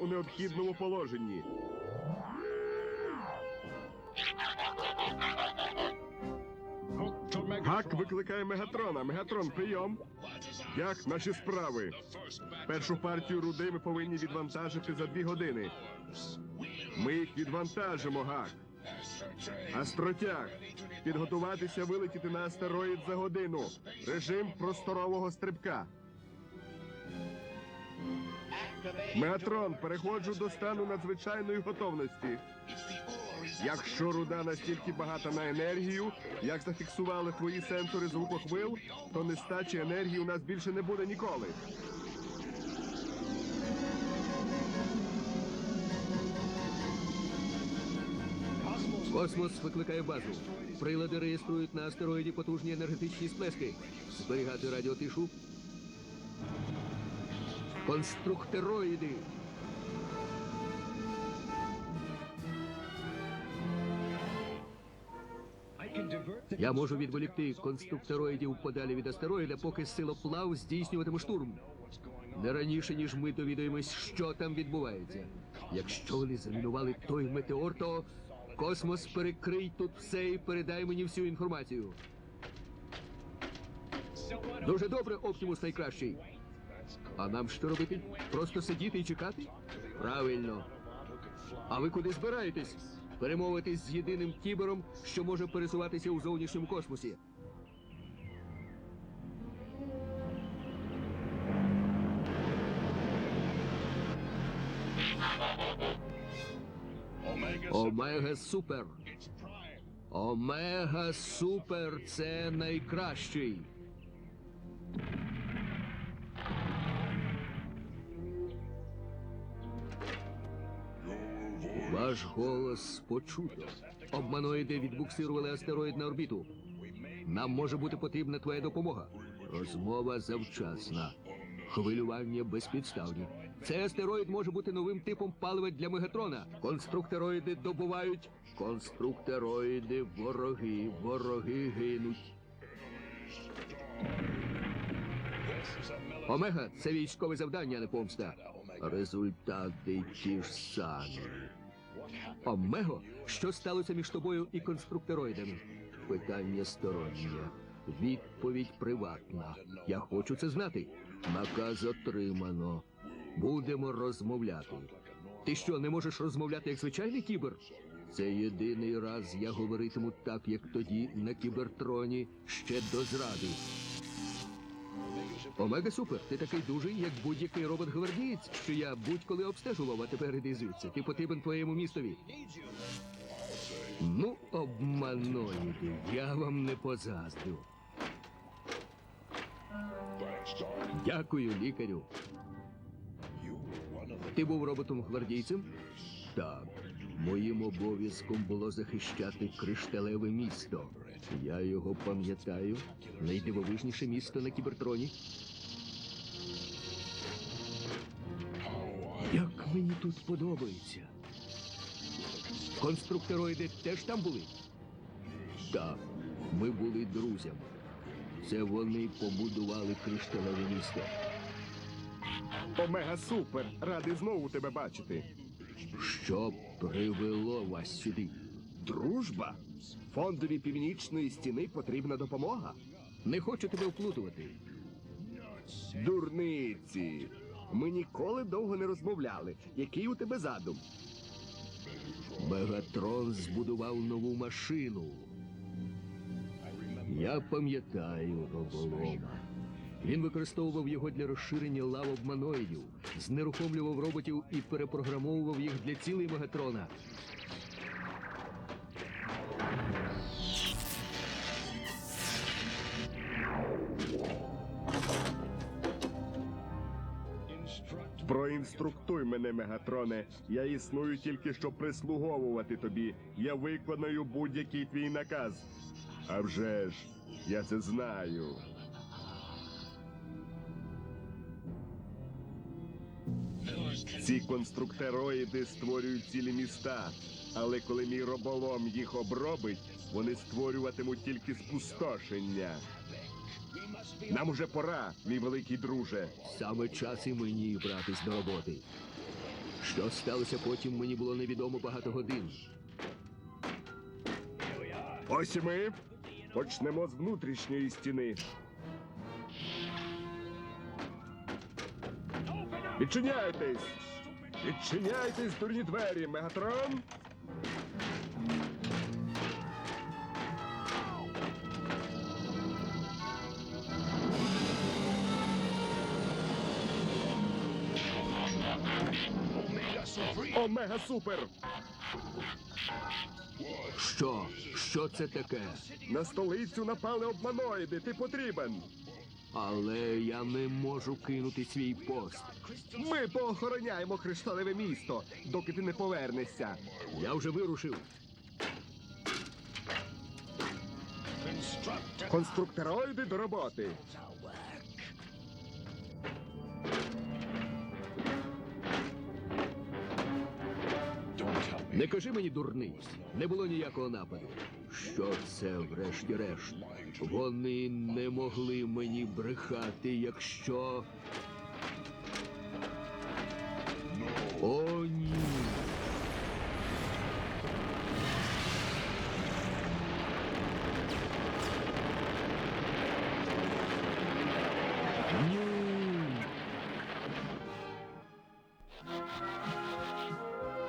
У необхідному положенні. Гак викликає Мегатрона. Мегатрон, прийом. Як наші справи? Першу партію руди ми повинні відвантажити за дві години. Ми їх відвантажимо, Гак. Астротяг. Підготуватися вилетіти на астероїд за годину. Режим просторового стрибка. Мегатрон, переходжу до стану надзвичайної готовності. Якщо руда настільки багата на енергію, як зафіксували твої сенсори звукохвил, то нестачі енергії у нас більше не буде ніколи. Космос викликає базу. Прилади реєструють на астероїді потужні енергетичні сплески. Зберігати радіотишу. Конструктероїди. Я можу відволікти конструктероїдів подалі від астероїда, поки силоплав здійснюватиме штурм. Не раніше, ніж ми довідаємось, що там відбувається. Якщо вони замінували той метеор, то космос перекрий тут все і передай мені всю інформацію. Дуже добре, Оптимус найкращий. А нам що робити? Просто сидіти і чекати? Правильно. А ви куди збираєтесь? Перемовитись з єдиним кібером, що може пересуватися у зовнішньому космосі. Омега Супер. Омега Супер це найкращий. Ваш голос почуто. Обманоїди відбуксирували астероїд на орбіту. Нам може бути потрібна твоя допомога. Розмова завчасна. Хвилювання безпідставні. Цей астероїд може бути новим типом палива для мегатрона. Конструктероїди добувають. Конструктероїди вороги, вороги гинуть. Омега це військове завдання, не помста. Результати ті ж самі. Омего, що сталося між тобою і конструктероїдами? Питання стороннє. Відповідь приватна. Я хочу це знати. Наказ отримано. Будемо розмовляти. Ти що, не можеш розмовляти як звичайний кібер? Це єдиний раз я говоритиму так, як тоді на кібертроні ще до зради. Омега Супер, ти такий дужий, як будь-який робот-гвардієць, що я будь-коли обстежував, а тепер іди звідси. Ти потрібен твоєму містові. Ну, обманоїди, я вам не позаздрю. Дякую, лікарю. Ти був роботом-гвардійцем? Так. Моїм обов'язком було захищати кришталеве місто. Я його пам'ятаю. Найдивовижніше місто на кібертроні. Як мені тут подобається. Конструктероїди теж там були? Так, ми були друзями. Це вони побудували кришталеве місто. Омега Супер, радий знову тебе бачити. Що привело вас сюди? Дружба? Фондові північної стіни потрібна допомога. Не хочу тебе вплутувати. Дурниці. Ми ніколи довго не розмовляли. Який у тебе задум? Мегатрон збудував нову машину. Я пам'ятаю роболома. Він використовував його для розширення лав обманоїдів, знерухомлював роботів і перепрограмовував їх для цілей Мегатрона. Проінструктуй мене, Мегатроне. Я існую тільки щоб прислуговувати тобі. Я виконаю будь-який твій наказ. А вже ж, я це знаю. Ці конструктероїди створюють цілі міста. Але коли мій роболом їх обробить, вони створюватимуть тільки спустошення. Нам уже пора, мій великий друже. Саме час і мені братись до роботи. Що сталося потім, мені було невідомо багато годин. Ось і ми почнемо з внутрішньої стіни. Відчиняйтесь! Відчиняйтесь, дурні двері, Мегатрон! Омега Супер! Що? Що це таке? На столицю напали обманоїди, ти потрібен! Але я не можу кинути свій пост. Ми поохороняємо кришталеве місто, доки ти не повернешся. Я вже вирушив. Конструктероїди до роботи. Не кажи мені дурниць, не було ніякого нападу. Що це, врешті-решт? Вони не могли мені брехати, якщо.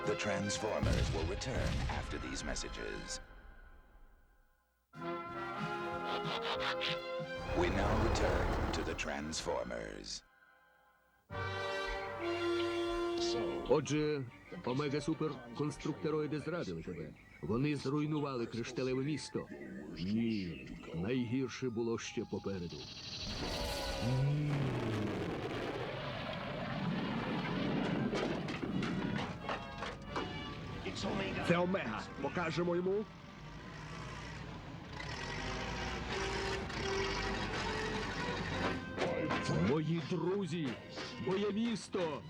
The Transformers will return after these messages. We now return to the Transformers. Отже, Омега Супер конструктероїди зрадили тебе. Вони зруйнували кришталеве місто. Ні, найгірше було ще попереду. Це Омега. Покажемо йому. Мої друзі, моє місто.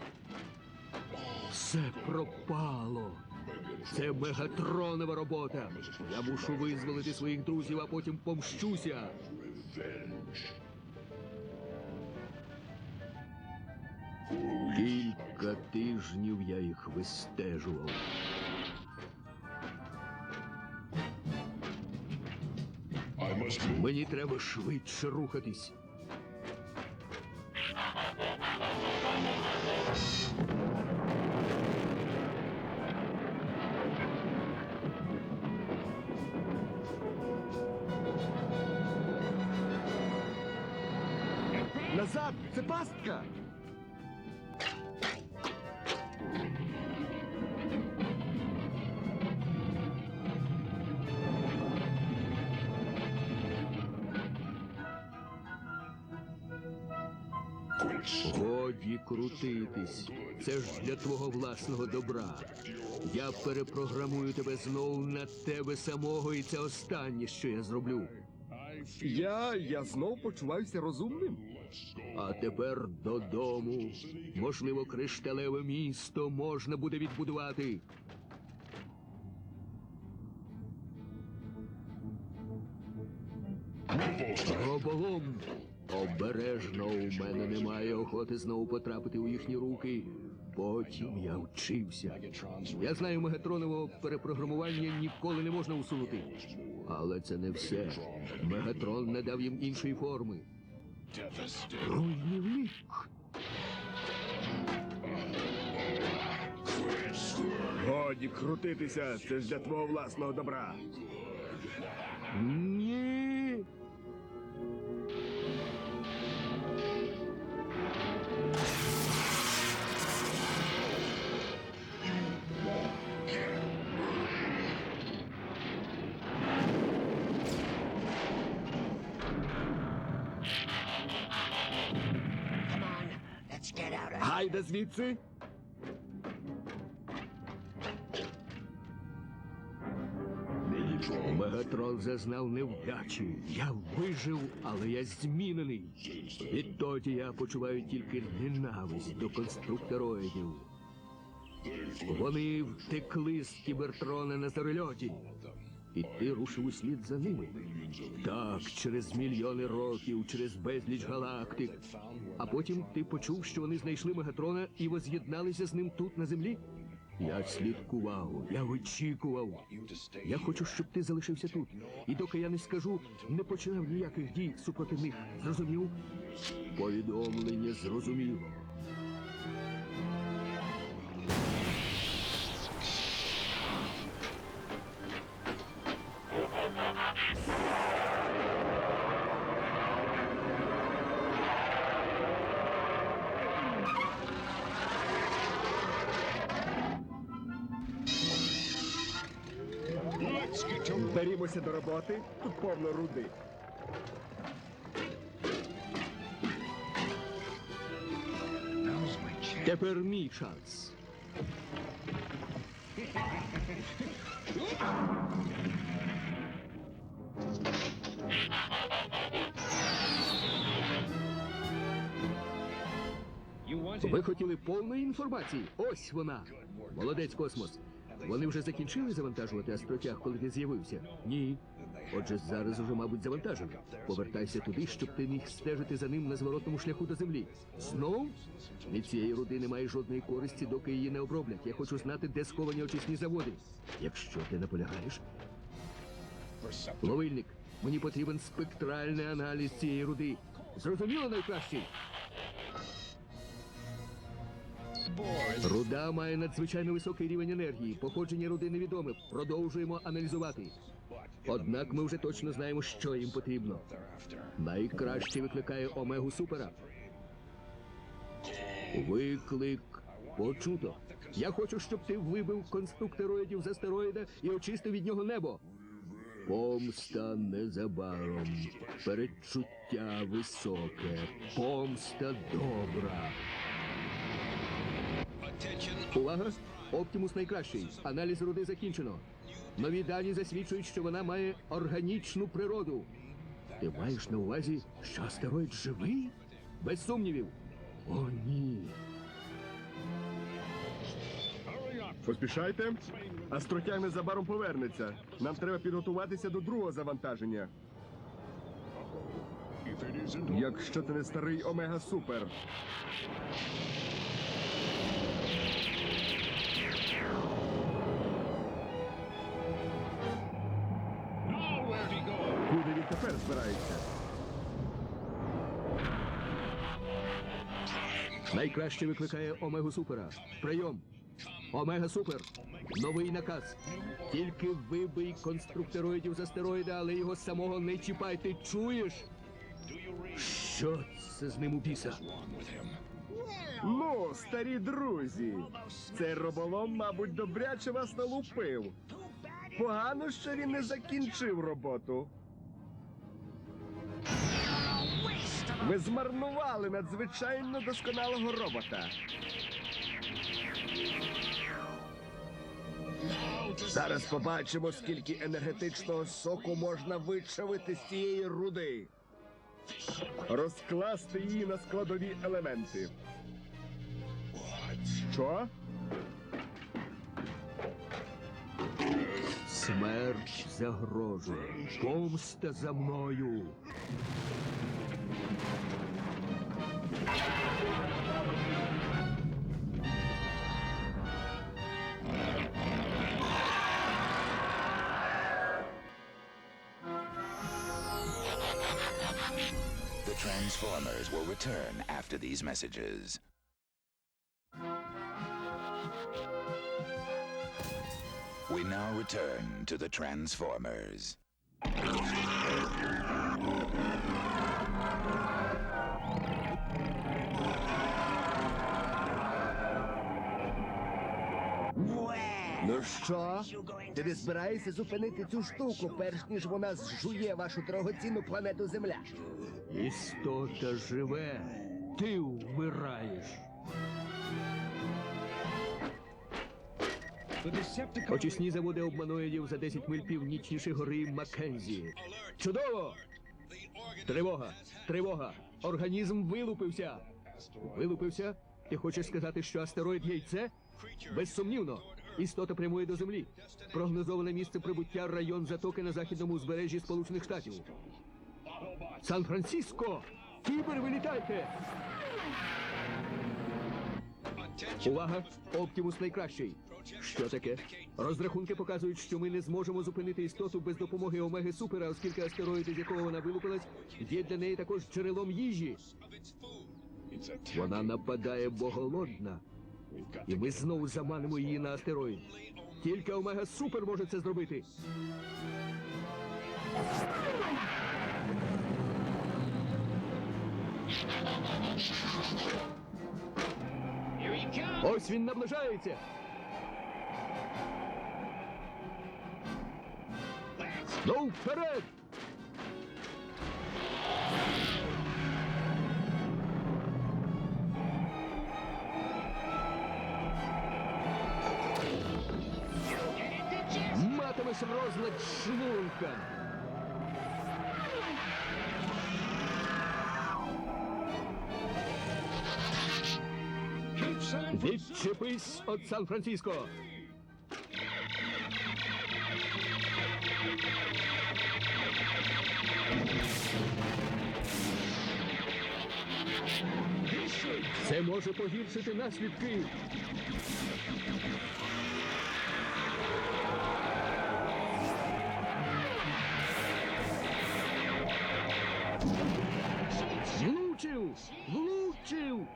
Все пропало. Це мегатронова робота. Я мушу визволити своїх друзів, а потім помщуся. Кілька тижнів я їх вистежував. Мені треба швидше рухатись. Назад! Це пастка! Годі крутитись. Це ж для твого власного добра. Я перепрограмую тебе знову на тебе самого, і це останнє, що я зроблю. Я. я знов почуваюся розумним. А тепер додому. Можливо, кришталеве місто можна буде відбудувати. Оболом. Обережно у мене немає охоти знову потрапити у їхні руки. Потім я вчився. Я знаю, мегатронового перепрограмування ніколи не можна усунути. Але це не все. Мегатрон не дав їм іншої форми. Руйнівник. Годі крутитися, це ж для твого власного добра. Ні. Гайда звідси. Мегатрон зазнав невдачі. Я вижив, але я змінений. Відтоді я почуваю тільки ненависть до конструктероїдів. Вони втекли з кібертрона на зорельоті. І ти рушив услід за ними. Так, через мільйони років, через безліч галактик. А потім ти почув, що вони знайшли Мегатрона і воз'єдналися з ним тут на землі. Я слідкував, я вичікував. Я хочу, щоб ти залишився тут. І доки я не скажу, не починав ніяких дій супроти них. Зрозумів? Повідомлення зрозуміло. Берімося до роботи, тут повно руди. Тепер мій час. Ви хотіли повної інформації? Ось вона. Молодець космос. Вони вже закінчили завантажувати астротяг, коли ти з'явився? Ні. Отже, зараз уже, мабуть, завантажено. Повертайся туди, щоб ти міг стежити за ним на зворотному шляху до землі. Знов? Від цієї руди немає жодної користі, доки її не оброблять. Я хочу знати, де сховані очисні заводи. Якщо ти наполягаєш. Ловильник, мені потрібен спектральний аналіз цієї руди. Зрозуміло найкращий? Руда має надзвичайно високий рівень енергії. Походження руди невідоме. Продовжуємо аналізувати. Однак ми вже точно знаємо, що їм потрібно. Найкраще викликає Омегу Супера. Виклик почуто. Я хочу, щоб ти вибив конструктороїдів з астероїда і очистив від нього небо. Помста незабаром. Передчуття високе. Помста добра. Увага! Оптимус найкращий. Аналіз руди закінчено. Нові дані засвідчують, що вона має органічну природу. Ти маєш на увазі, що астероїд живий? Без сумнівів. О, ні. Поспішайте. Астротяг незабаром повернеться. Нам треба підготуватися до другого завантаження. Якщо це не старий Омега Супер. Збирається? Найкраще викликає Омегу Супера. Прийом. Омега Супер. Новий наказ. Тільки вибий конструктороїдів з астероїда, але його самого не чіпай. Ти чуєш? Що це з ним у біса? Ну, старі друзі, цей роболом, мабуть, добряче вас налупив. Погано, що він не закінчив роботу. Ви змарнували надзвичайно досконалого робота. Зараз побачимо, скільки енергетичного соку можна вичавити з цієї руди. Розкласти її на складові елементи. Що? Смерть загрожує. Помста за мною. Transformers will return after these messages. We now return to the Transformers. Ну що? Ти не збираєшся зупинити цю штуку, перш ніж вона зжує вашу дорогоцінну планету Земля? Істота живе. Ти вмираєш. Очисні заводи обманоїдів за 10 миль північніше гори Маккензі. Чудово! Тривога! Тривога! Організм вилупився! Вилупився? Ти хочеш сказати, що астероїд яйце? Безсумнівно, істота прямує до землі. Прогнозоване місце прибуття район затоки на західному узбережжі Сполучених Штатів. Сан-Франциско! Кібер, вилітайте! Увага! Оптимус найкращий. Що таке? Розрахунки показують, що ми не зможемо зупинити істоту без допомоги Омеги Супера, оскільки астероїд, із якого вона вилупилась, є для неї також джерелом їжі. Вона нападає, бо голодна. І ми знову заманимо її на астероїд. Тільки Омега Супер може це зробити. Ось він наближається. Ну, вперед! Матимеш розлад шлунка. Відчепись від Сан-Франциско. Це може погіршити наслідки. Влучив! Влучив!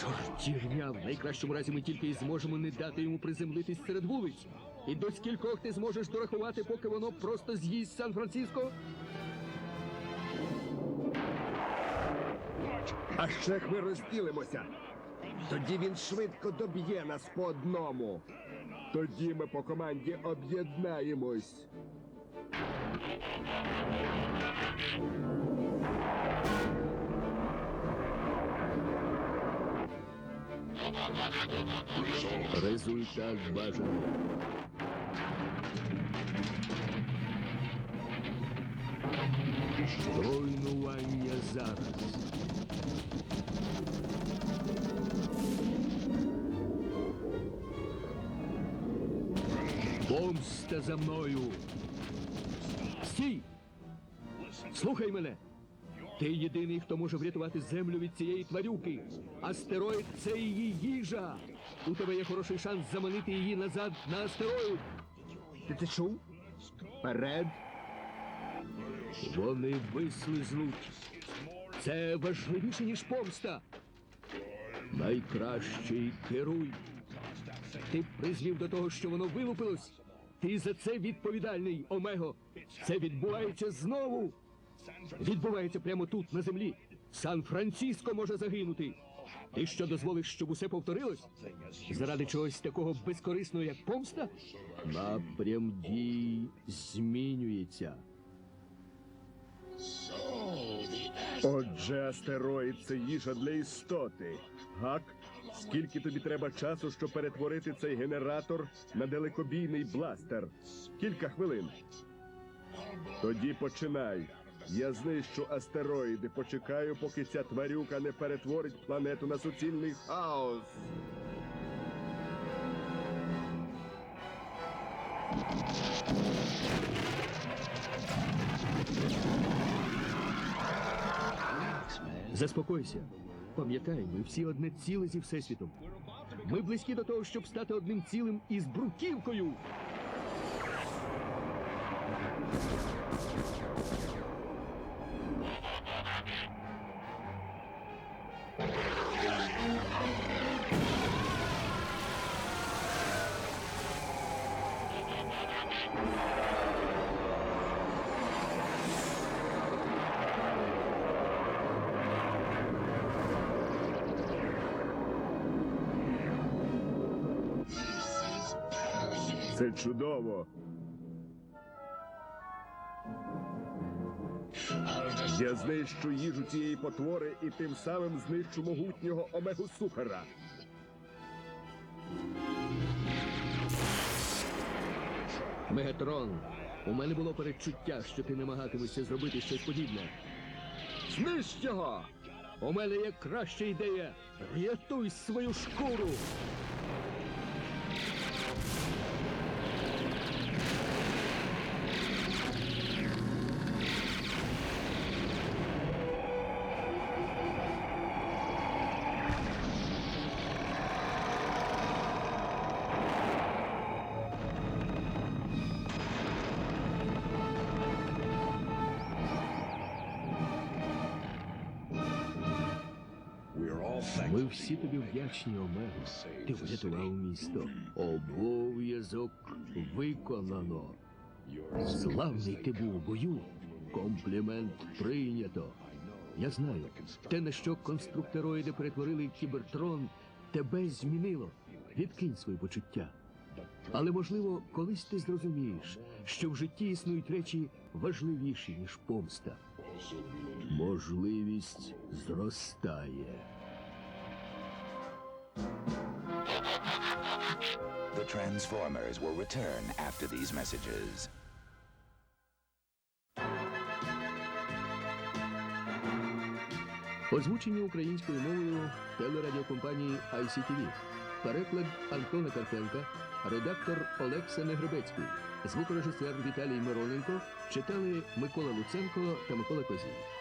Чортівня, в найкращому разі ми тільки і зможемо не дати йому приземлитись серед вулиць. І до скількох ти зможеш дорахувати, поки воно просто з'їсть Сан-Франциско? А ще ми розділимося. Тоді він швидко доб'є нас по одному. Тоді ми по команді об'єднаємось. Результат бажаний. Руйнування зараз. Помста за мною. Стій! Слухай мене. Ти єдиний, хто може врятувати землю від цієї тварюки. Астероїд це її їжа. У тебе є хороший шанс заманити її назад на астероїд. Ти це чув? Вперед! Вони вислизнуть. Це важливіше, ніж помста. Найкращий керуй. Ти призвів до того, що воно вилупилось. Ти за це відповідальний, Омего. Це відбувається знову. Відбувається прямо тут, на землі. Сан-Франциско може загинути. Ти що дозволиш, щоб усе повторилось? Заради чогось такого безкорисного, як помста? Напрям дій змінюється. Отже, астероїд це їжа для істоти. Гак, скільки тобі треба часу, щоб перетворити цей генератор на далекобійний бластер? Кілька хвилин. Тоді починай. Я знищу астероїди, почекаю, поки ця тварюка не перетворить планету на суцільний хаос. Заспокойся. Пам'ятай, ми всі одне ціле зі Всесвітом. Ми близькі до того, щоб стати одним цілим із бруківкою. Я знищу їжу цієї потвори і тим самим знищу могутнього омегу супера. Мегатрон, у мене було передчуття, що ти намагатимешся зробити щось подібне. Знищ його! У мене є краща ідея. Рятуй свою шкуру. Ми всі тобі вдячні, Омего. Ти врятував місто. Обов'язок виконано. Славний ти був у бою. Комплімент прийнято. Я знаю, те, на що конструктероїди перетворили кібертрон, тебе змінило. Відкинь свої почуття. Але можливо, колись ти зрозумієш, що в житті існують речі важливіші, ніж помста. Можливість зростає. The Transformers will return after these messages. Озвучені українською мовою телерадіокомпанії ICTV. Переклад Антона Карпенка, редактор Олекса Негребецький, звукорежисер Віталій Мироненко читали Микола Луценко та Микола Козій.